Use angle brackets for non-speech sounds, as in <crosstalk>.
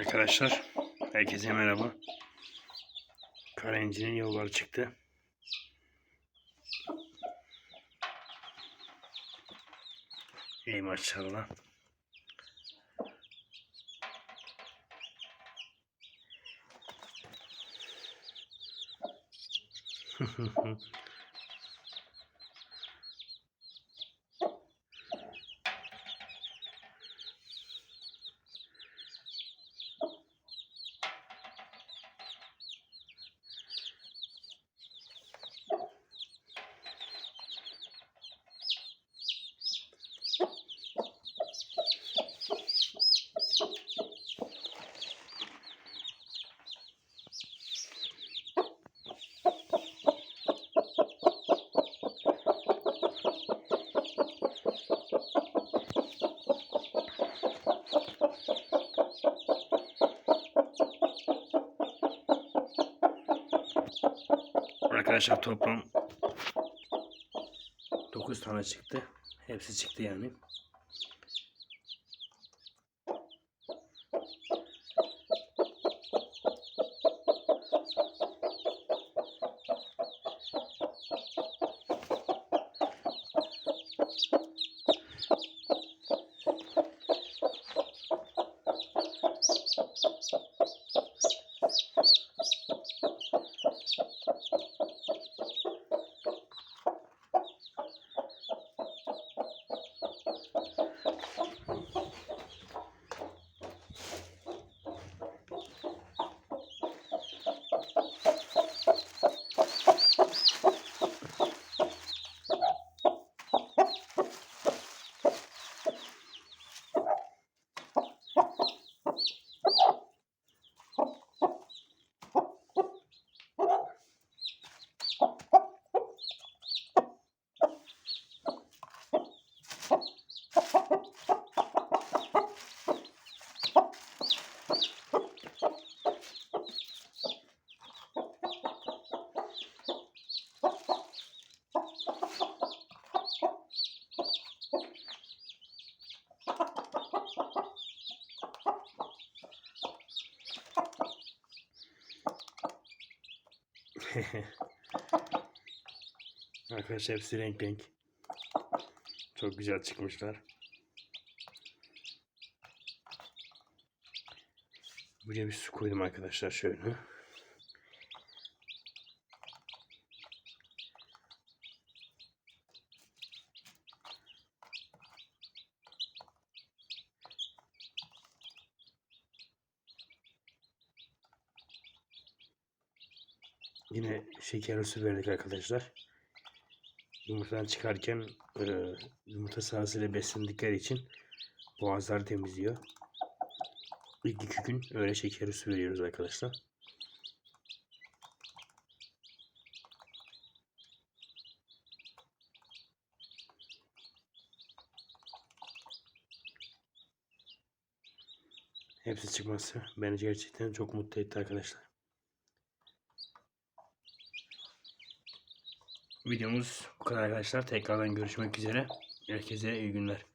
Arkadaşlar, herkese merhaba. Karayinci'nin yolları çıktı. İyi maşallah. <laughs> Arkadaşlar toplam 9 tane çıktı. Hepsi çıktı yani. <laughs> Arkadaşlar hepsi renk renk. Çok güzel çıkmışlar. Buraya bir su koydum arkadaşlar şöyle. Yine şeker su verdik arkadaşlar. Yumurtadan çıkarken e, yumurta sahasıyla beslendikleri için boğazları temizliyor. İlk iki gün öyle şeker su veriyoruz arkadaşlar. Hepsi çıkması beni gerçekten çok mutlu etti arkadaşlar. Videomuz bu kadar arkadaşlar. Tekrardan görüşmek üzere. Herkese iyi günler.